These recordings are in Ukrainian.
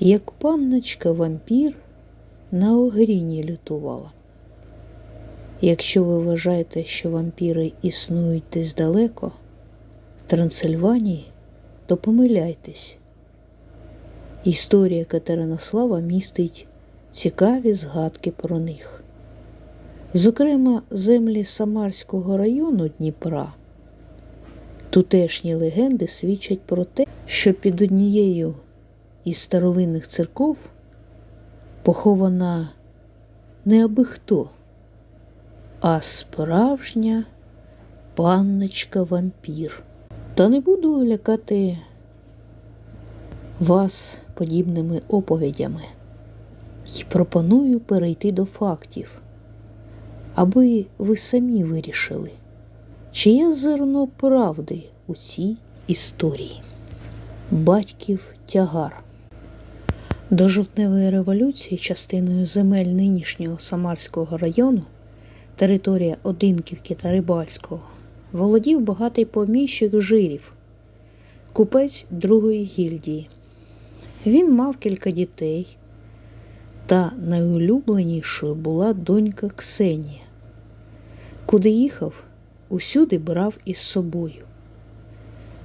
як панночка вампір на огріні лютувала. Якщо ви вважаєте, що вампіри існують десь далеко, в Трансильванії, то помиляйтесь. Історія Катеринослава містить цікаві згадки про них. Зокрема, землі Самарського району Дніпра. Тутешні легенди свідчать про те, що під однією із старовинних церков похована не аби хто, а справжня панночка вампір. Та не буду лякати вас подібними оповідями і пропоную перейти до фактів, аби ви самі вирішили, чи є зерно правди у цій історії. Батьків тягар. До жовтневої революції частиною земель нинішнього Самарського району, територія Одинківки та Рибальського, володів багатий поміщик жирів, купець другої гільдії. Він мав кілька дітей, та найулюбленішою була донька Ксенія. Куди їхав, усюди брав із собою.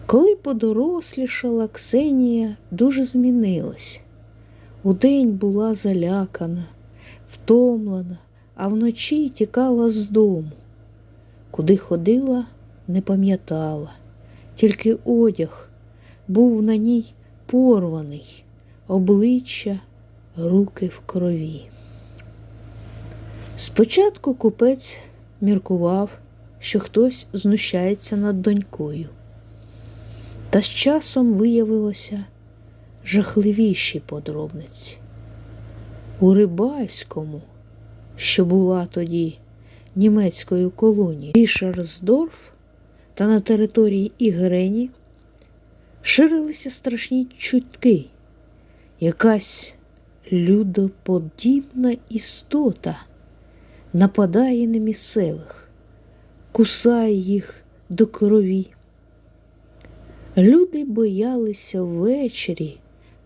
Коли подорослішала, Ксенія дуже змінилась. Удень була залякана, втомлена, а вночі тікала з дому. Куди ходила, не пам'ятала, тільки одяг був на ній порваний, обличчя, руки в крові. Спочатку купець міркував, що хтось знущається над донькою. Та з часом виявилося жахливіші подробниці. У Рибальському, що була тоді німецькою колонією, Вішерсдорф та на території Ігрені ширилися страшні чутки. Якась людоподібна істота нападає на місцевих, кусає їх до крові. Люди боялися ввечері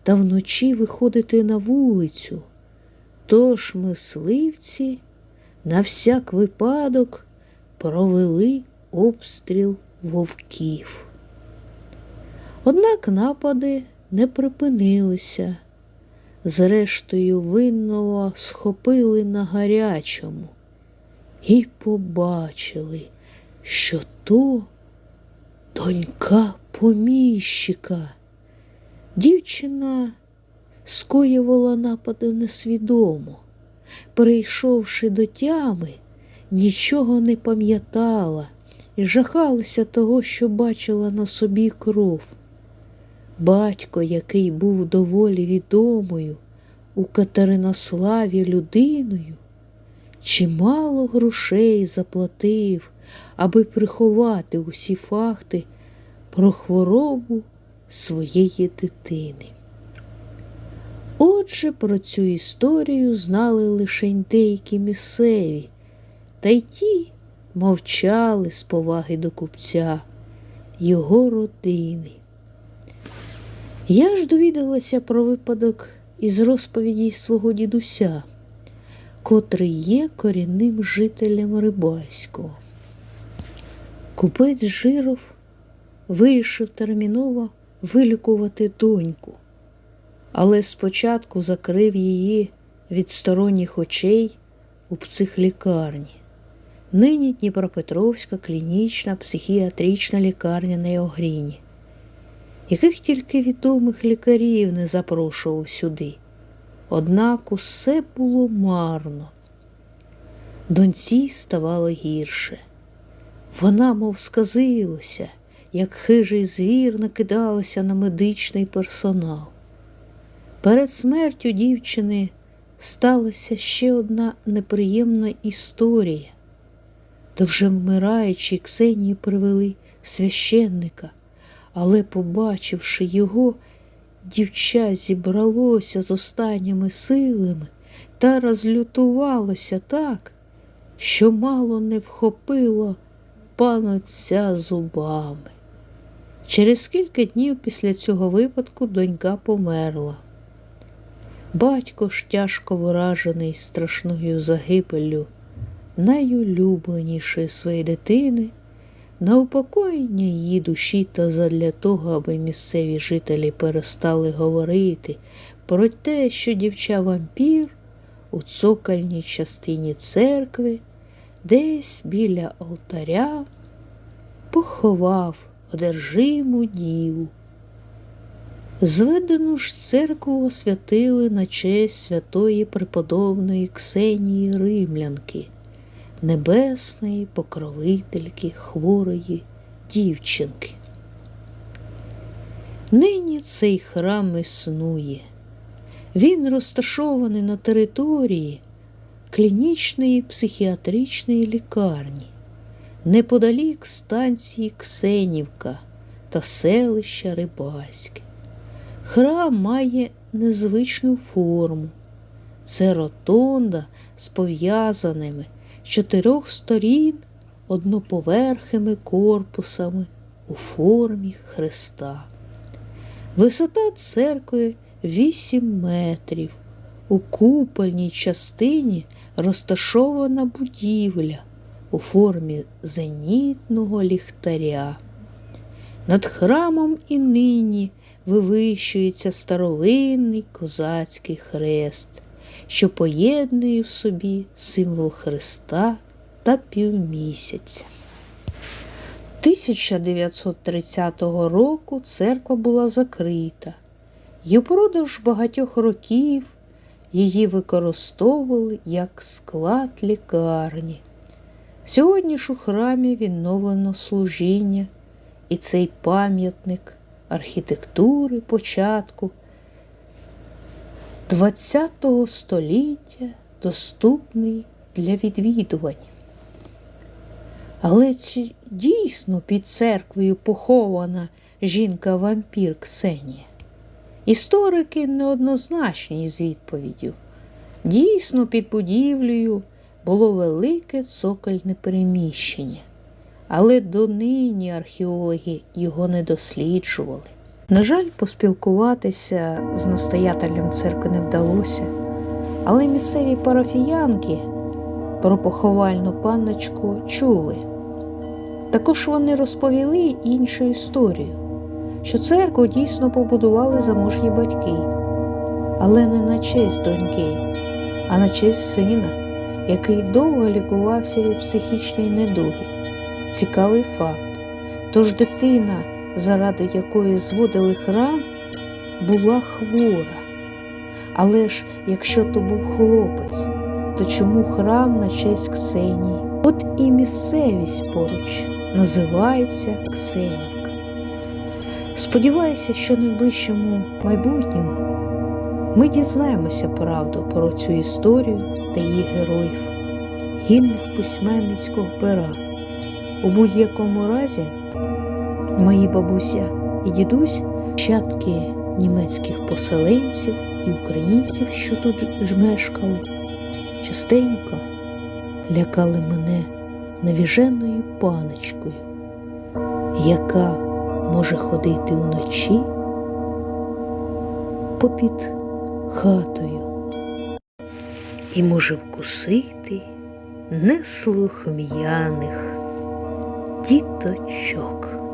та вночі виходити на вулицю, тож мисливці на всяк випадок провели обстріл вовків. Однак напади не припинилися. Зрештою, винного схопили на гарячому і побачили, що то донька поміщика. Дівчина скоювала напади несвідомо. Перейшовши до тями, нічого не пам'ятала і жахалася того, що бачила на собі кров. Батько, який був доволі відомою у Катеринославі людиною, чимало грошей заплатив, аби приховати усі факти про хворобу своєї дитини. Отже, про цю історію знали лише деякі місцеві, та й ті мовчали з поваги до купця, його родини. Я ж довідалася про випадок із розповіді свого дідуся, котрий є корінним жителем Рибайського. Купець Жиров вирішив терміново вилікувати доньку, але спочатку закрив її від сторонніх очей у психлікарні. Нині Дніпропетровська клінічна психіатрична лікарня на Огріні яких тільки відомих лікарів не запрошував сюди. Однак усе було марно. Доньці ставало гірше. Вона, мов сказилася, як хижий звір накидалася на медичний персонал. Перед смертю дівчини сталася ще одна неприємна історія. До вже вмираючи Ксенії привели священника але, побачивши його, дівча зібралося з останніми силами та розлютувалося так, що мало не вхопило панотця зубами. Через кілька днів після цього випадку донька померла. Батько ж тяжко вражений страшною загибеллю найулюбленішої своєї дитини, на упокоєння її душі та задля того, аби місцеві жителі перестали говорити про те, що дівча вампір у цокольній частині церкви, десь біля алтаря, поховав одержиму діву. Зведену ж церкву освятили на честь святої преподобної Ксенії Римлянки, небесної покровительки хворої дівчинки. Нині цей храм існує. Він розташований на території клінічної психіатричної лікарні, неподалік станції Ксенівка та селища Рибаське. Храм має незвичну форму. Це ротонда з пов'язаними з чотирьох сторін одноповерхими корпусами у формі хреста. Висота церкви 8 метрів. У купольній частині розташована будівля у формі зенітного ліхтаря. Над храмом і нині вивищується старовинний козацький хрест, що поєднує в собі символ Христа та півмісяця. 1930 року церква була закрита, і впродовж багатьох років її використовували як склад лікарні. Сьогодні ж у храмі відновлено служіння, і цей пам'ятник архітектури початку ХХ століття доступний для відвідувань. Але чи дійсно під церквою похована жінка-вампір Ксенія? Історики неоднозначні з відповіддю. Дійсно, під будівлею було велике цокольне переміщення, але донині археологи його не досліджували. На жаль, поспілкуватися з настоятелем церкви не вдалося, але місцеві парафіянки про поховальну панночку чули. Також вони розповіли іншу історію, що церкву дійсно побудували заможні батьки, але не на честь доньки, а на честь сина, який довго лікувався від психічної недуги. Цікавий факт. Тож дитина, заради якої зводили храм, була хвора. Але ж якщо то був хлопець, то чому храм на честь Ксенії? От і місцевість поруч називається Ксенівка. Сподіваюся, що найближчому майбутньому ми дізнаємося правду про цю історію та її героїв, гідних письменницького пера. У будь-якому разі, мої бабуся і дідусь, щадки німецьких поселенців і українців, що тут ж мешкали, частенько лякали мене навіженою паночкою, яка може ходити уночі попід хатою і може вкусити неслухм'яних діточок.